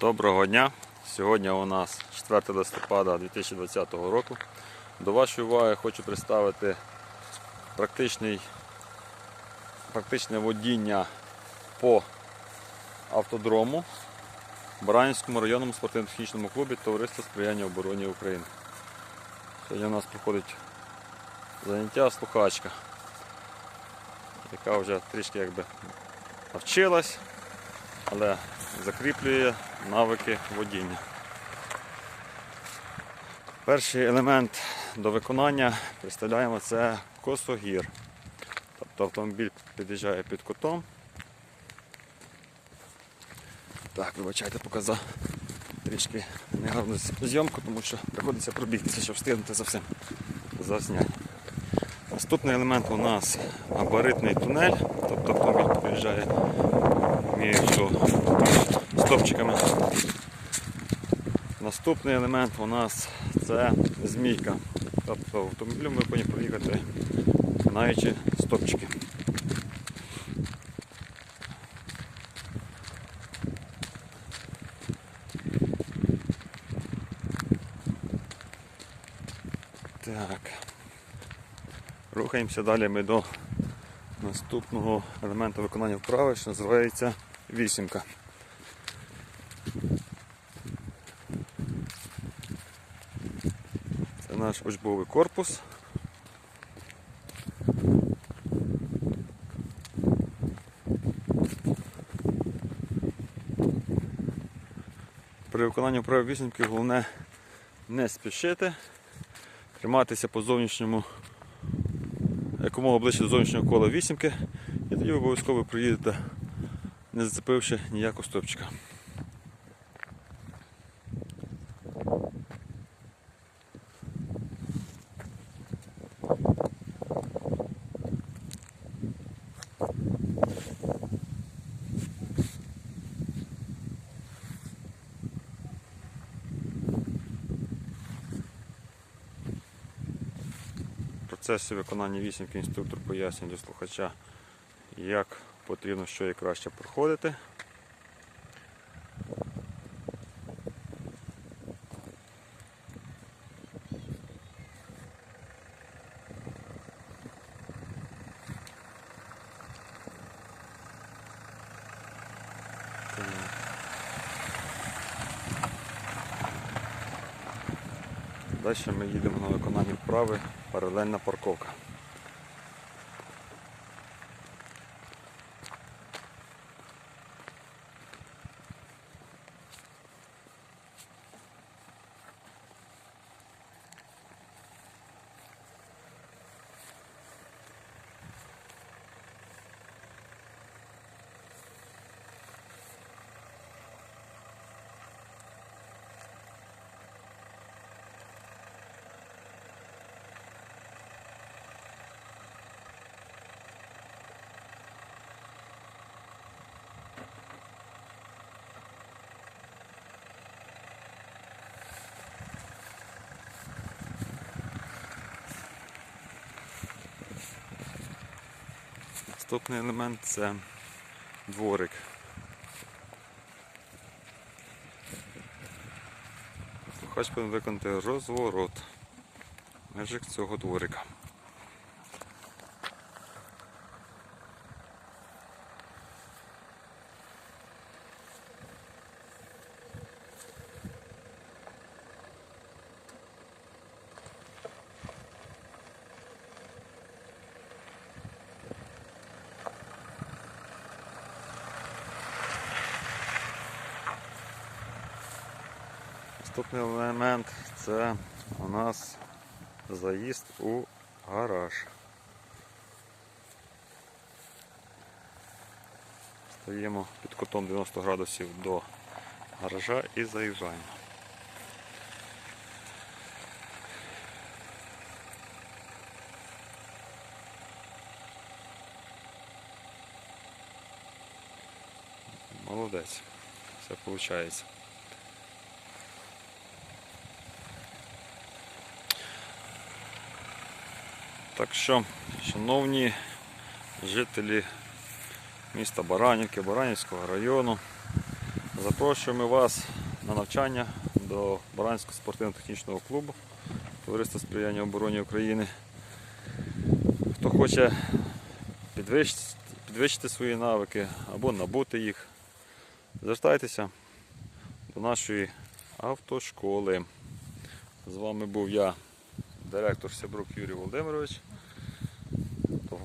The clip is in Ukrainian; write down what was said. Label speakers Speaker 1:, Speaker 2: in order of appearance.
Speaker 1: Доброго дня! Сьогодні у нас 4 листопада 2020 року. До вашої уваги хочу представити практичне водіння по автодрому в Баранівському районному спортивно-технічному клубі Товариство сприяння обороні України. Сьогодні у нас проходить заняття слухачка, яка вже трішки навчилась, але закріплює навики водіння. Перший елемент до виконання представляємо це косогір. Тобто автомобіль під'їжджає під кутом. Так, вибачайте, показав трішки негарну зйомку, тому що приходиться пробігтися, щоб встигнути за всім засняти. Наступний елемент у нас габаритний тунель, тобто автомобіль під'їжджає між стопчиками. Наступний елемент у нас це змійка. Тобто автомобілем ми повинні проїхати, маючи стопчики. Так. Рухаємося далі ми до наступного елементу виконання вправи, що називається вісімка. Це наш учбовий корпус. При виконанні вправи вісімки головне не спішити, триматися по зовнішньому якомога ближче до зовнішнього кола вісімки, і тоді ви обов'язково проїдете, не зацепивши ніякого стопчика. Процесі виконання вісімки інструктор пояснює для слухача, як потрібно що і краще проходити. Далі ми їдемо на виконання вправи паралельна парковка. Наступний елемент це дворик. Слухач повинен виконати розворот межик цього дворика. Наступний елемент це у нас заїзд у гараж. Стоїмо під кутом 90 градусів до гаража і заїжджаємо. Молодець, все виходить. Так що, шановні жителі міста Баранівки, Баранівського району, Запрошуємо вас на навчання до Баранського спортивно-технічного клубу Товариства сприяння обороні України. Хто хоче підвищити, підвищити свої навики або набути їх, звертайтеся до нашої автошколи. З вами був я, директор Сябрук Юрій Володимирович.